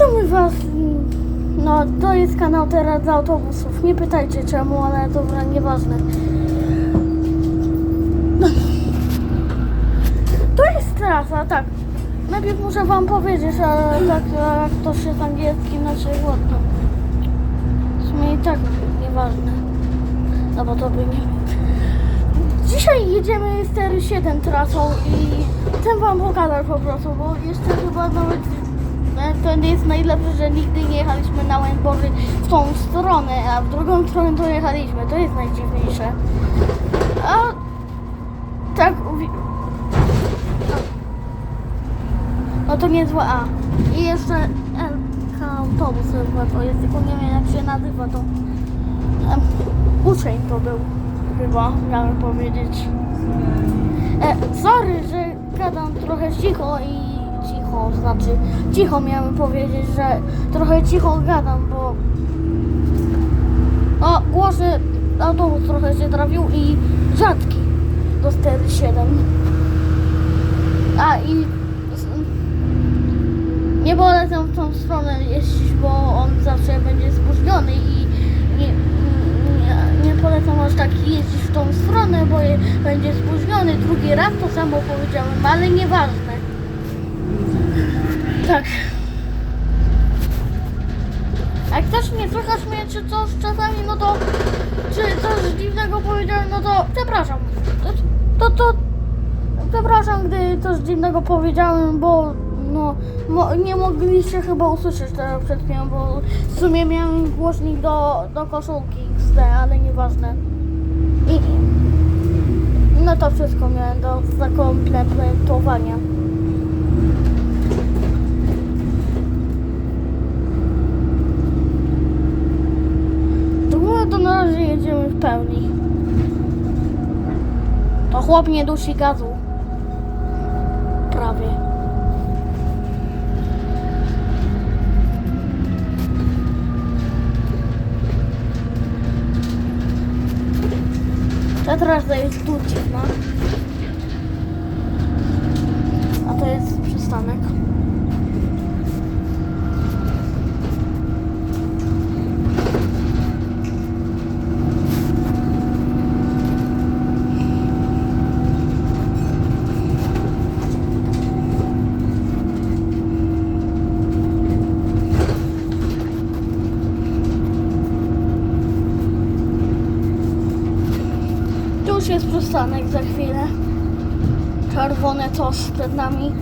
Witamy Was. No, to jest kanał teraz dla autobusów. Nie pytajcie czemu, ale dobra, nieważne. To jest trasa, tak. Najpierw muszę Wam powiedzieć, ale tak jak to się z angielskim znaczy ładno. W sumie i tak nieważne. No bo to by nie... Dzisiaj jedziemy z 7 trasą i chcę Wam pokazać po prostu, bo jeszcze chyba nawet to nie jest najlepsze, że nigdy nie jechaliśmy na Łębory w tą stronę, a w drugą stronę to jechaliśmy. To jest najdziwniejsze. A tak no to niezłe A. I jeszcze LK autobus chyba to jest, tylko nie wiem jak się nazywa to. Uczeń to był chyba, miałem powiedzieć. E, sorry, że gadam trochę cicho i znaczy cicho miałem powiedzieć, że trochę cicho gadam, bo o, głośny autobus trochę się trafił i rzadki do 47. A i nie polecam w tą stronę jeździć, bo on zawsze będzie spóźniony i nie, nie, nie polecam aż tak jeździć w tą stronę, bo je, będzie spóźniony. Drugi raz to samo powiedziałem, ale nieważne. Tak. Jak też nie słychać mnie, czy coś czasami, no to czy coś dziwnego powiedziałem, no to przepraszam. To, to, to przepraszam, gdy coś dziwnego powiedziałem, bo no, mo, nie mogliście chyba usłyszeć tego przed chwilą, bo w sumie miałem głośnik do, do koszulki XD, ale nieważne. I, i no to wszystko miałem do zakomplementowania. No to na razie jedziemy w pełni. To chłop nie dusi gazu. Prawie. Ta trasa jest tu dziwna. A to jest przystanek. Tu już jest przystanek za chwilę. Czerwone coś przed nami.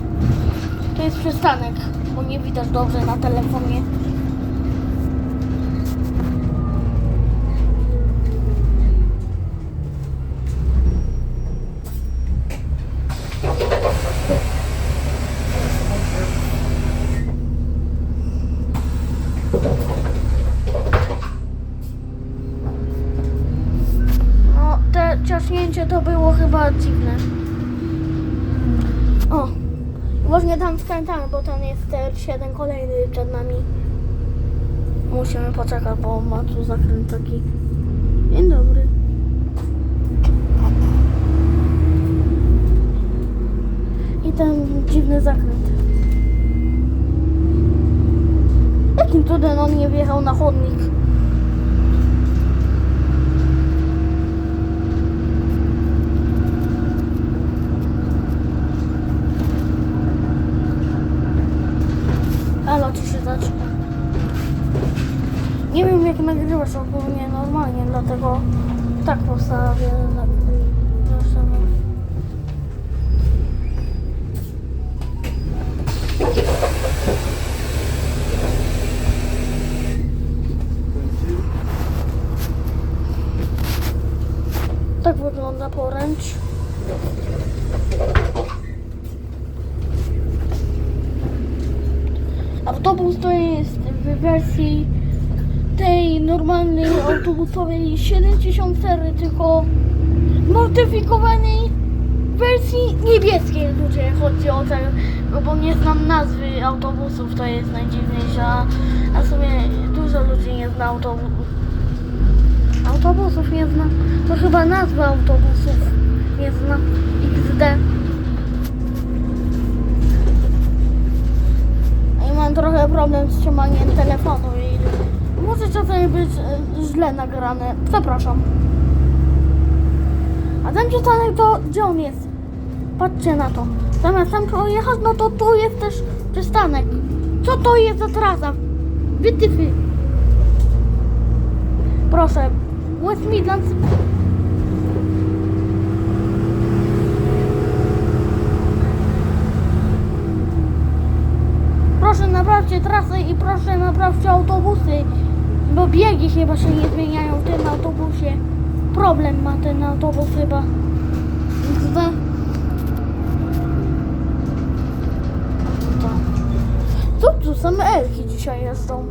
To jest przystanek, bo nie widać dobrze na telefonie. No, te ciaśnięcie to było chyba dziwne. O, właśnie tam skręcamy, bo tam jest TR7 kolejny przed nami. Musimy poczekać, bo ma tu zakręt taki. Dzień dobry. I ten dziwny zakręt. Jakim cudem on nie wjechał na chodnik? Zaczyna? Nie wiem jak nagrywasz ogólnie normalnie, dlatego tak proszę. Tak wygląda poręcz. Autobus to jest w wersji tej normalnej autobusowej 74, tylko modyfikowanej wersji niebieskiej ludzie chodzi o ten, no bo nie znam nazwy autobusów, to jest najdziwniejsze, a a w sumie dużo ludzi nie zna autobusów. Autobusów nie zna, to chyba nazwa autobusów nie zna, XD. I mam trochę trochę problem z trzymaniem telefonu i może czasami być e, źle nagrane. Przepraszam. A ten przystanek to gdzie on jest? Patrzcie na to. Zamiast tam pojechać, no to tu jest też przystanek. Co to jest za trasa? Wytyfy. Proszę. West Midlands. Proszę naprawcie trasę i proszę naprawcie autobusy. Bo biegi chyba się nie zmieniają w tym autobusie. Problem ma ten autobus chyba. To. Co tu same elki dzisiaj jeżdżą?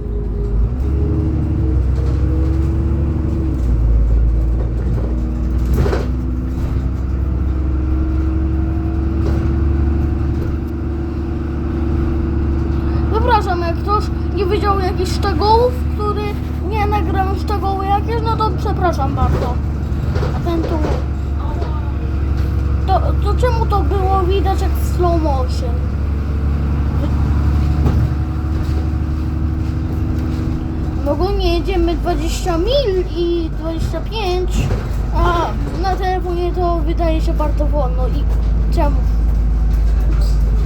Przepraszam, jak ktoś nie wiedział jakichś szczegółów, który nie nagrałem szczegóły jakieś, no to przepraszam bardzo. A ten tu... To, to czemu to było widać jak w slow motion? No ogólnie jedziemy 20 mil i 25, a na telefonie to wydaje się bardzo wolno. I czemu?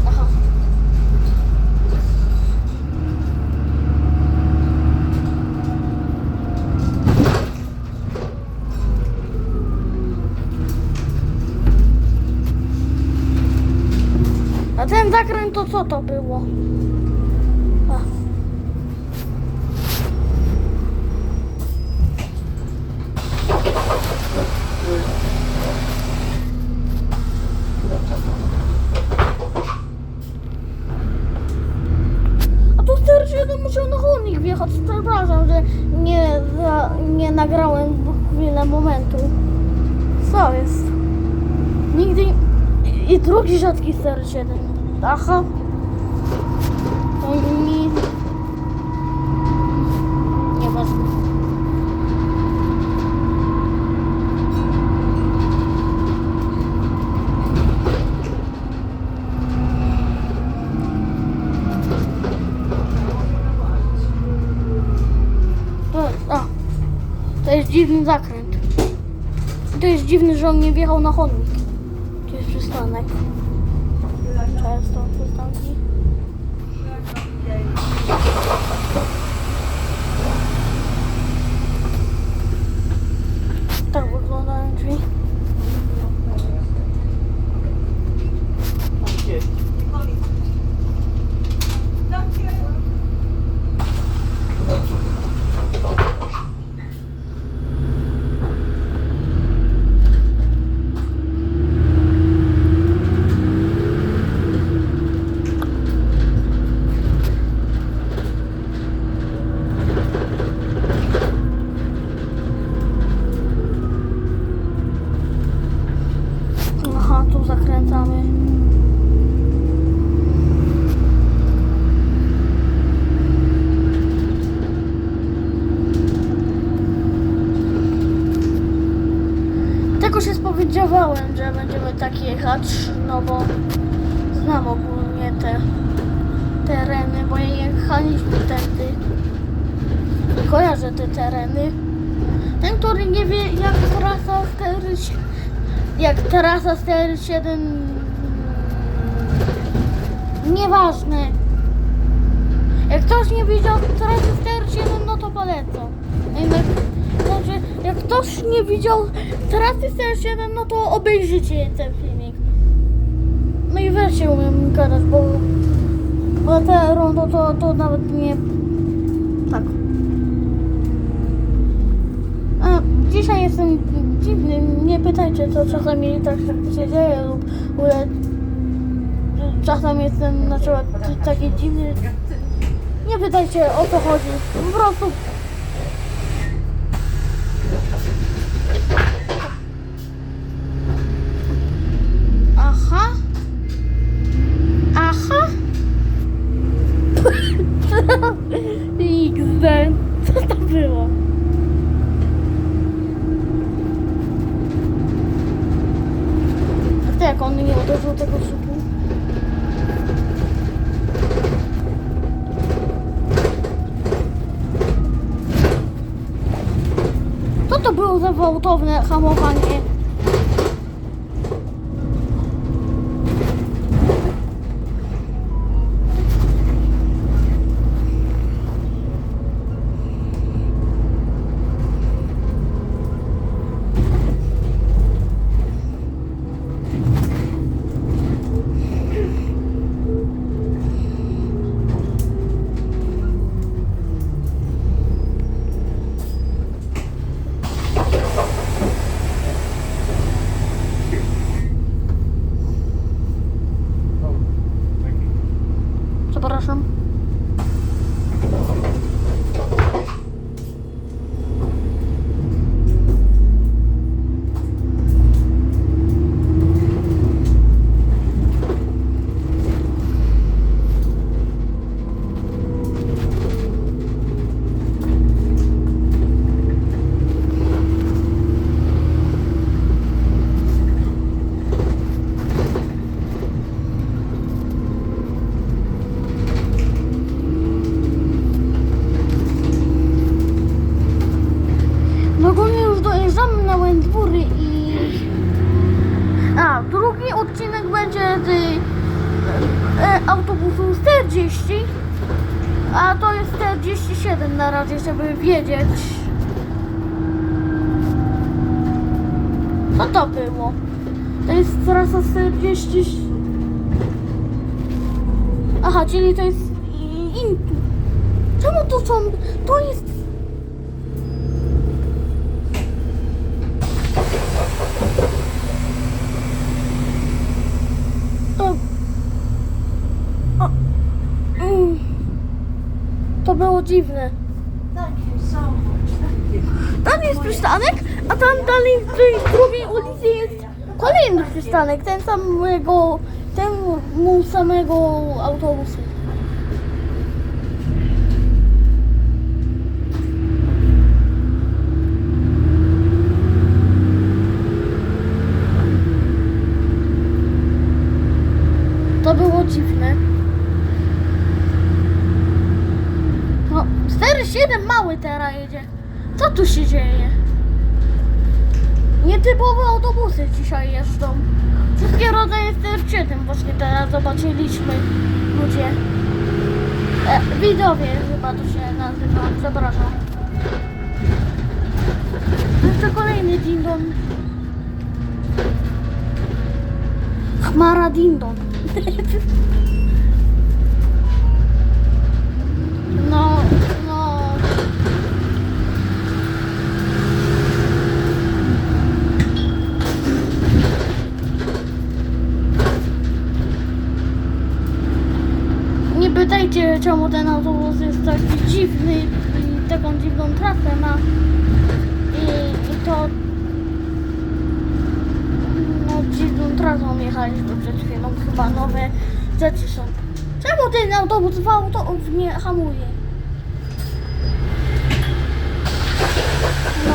Aha. A ten zakręt to co to było? A. A tu serdecznie to musiał na chodnik wjechać. Przepraszam, że nie, nie nagrałem chwilę momentu. Co jest? Nigdy... I drugi rzadki CR7. Aha. To mi... Nieważne. To, a, to jest dziwny zakręt. To jest dziwny, że on nie wjechał na chodnik. Tu jest przystanek. Często przystanki. Tak wyglądają drzwi. Aha, tu zakręcamy. Tego się spodziewałem, że będziemy tak jechać, no bo znam ogólnie te tereny, bo jechaliśmy tędy. Kojarzę te tereny. Ten, który nie wie jak trasa stery jak trasa ster 7 nieważne. Jak ktoś nie widział trasy ster 7 no to polecam. Jednak, znaczy, jak ktoś nie widział trasy ster 7 no to obejrzyjcie ten filmik. No i wreszcie umiem gadać bo, bo te rondo to, to nawet nie tak. A dzisiaj jestem dziwny. Nie pytajcie, co czasami tak się dzieje lub ogóle czasem jestem na przykład taki dziwny. Nie pytajcie o co chodzi. Po prostu nie uderzył tego słupu. Co to było za gwałtowne hamowanie? Drugi odcinek będzie z e, autobusu 40, a to jest 47 na razie, żeby wiedzieć. Co to było? To jest trasa 40... Aha, czyli to jest... In... Czemu to są... To jest O. O. Mm. To było dziwne. Tam jest przystanek, a tam dalej w tej drugiej ulicy jest kolejny przystanek, ten samego, temu samego autobusu. To było dziwne. No, 4-7 mały teraz jedzie. Co tu się dzieje? Nietypowe autobusy dzisiaj jeżdżą. Wszystkie rodzaje 4-7 właśnie teraz zobaczyliśmy. Ludzie. E, widowie chyba to się nazywa. Przepraszam. Jeszcze kolejny dindon. Chmara dindon. No, no. Pytajcie, czemu ten autobus jest taki dziwny i taką dziwną trasę ma. I, i to no, dziwną trasą jechaliśmy przed chwilą. Chyba nowe rzeczy są. Czemu ten autobus w auto nie hamuje? No.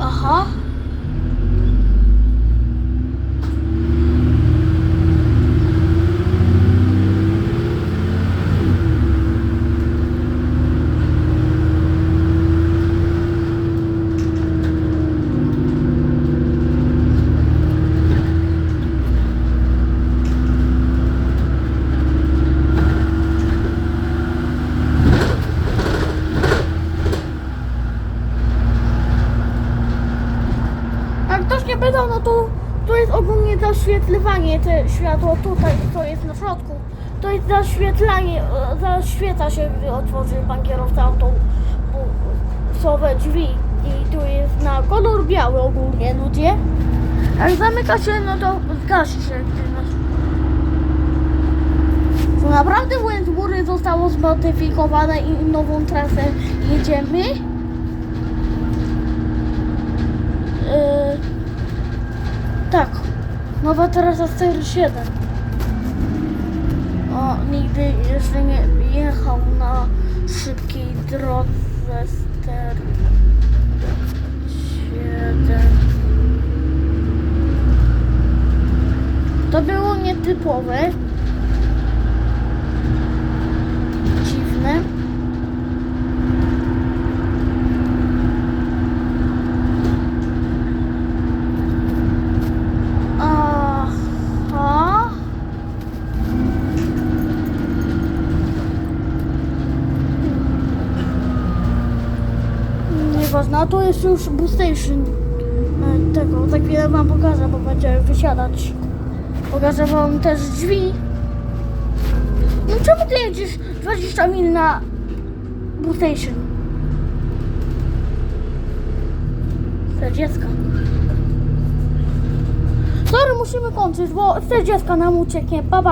Aha. Jak ktoś nie pytał, no to to jest ogólnie zaświetlywanie, te światło tutaj, to jest na środku. To jest zaświetlanie, e, zaświeca się, gdy otworzy pan kierowca autobusowe drzwi. I tu jest na kolor biały ogólnie, ludzie. Jak zamyka się, no to zgasi się. To naprawdę Wentbury zostało zmodyfikowane i nową trasę jedziemy. Yy, tak, nowa trasa 47. O, nigdy jeszcze nie jechał na szybkiej drodze 47. To było nietypowe. Dziwne. Aha. Nieważne, a tu jest już bus station. E, Tego, za chwilę wam pokażę, bo będzie wysiadać. Pokażę wam też drzwi. No czemu ty jedziesz 20 mil na bus station? Chcę dziecka. Sorry, musimy kończyć, bo chcę dziecka nam ucieknie. Baba.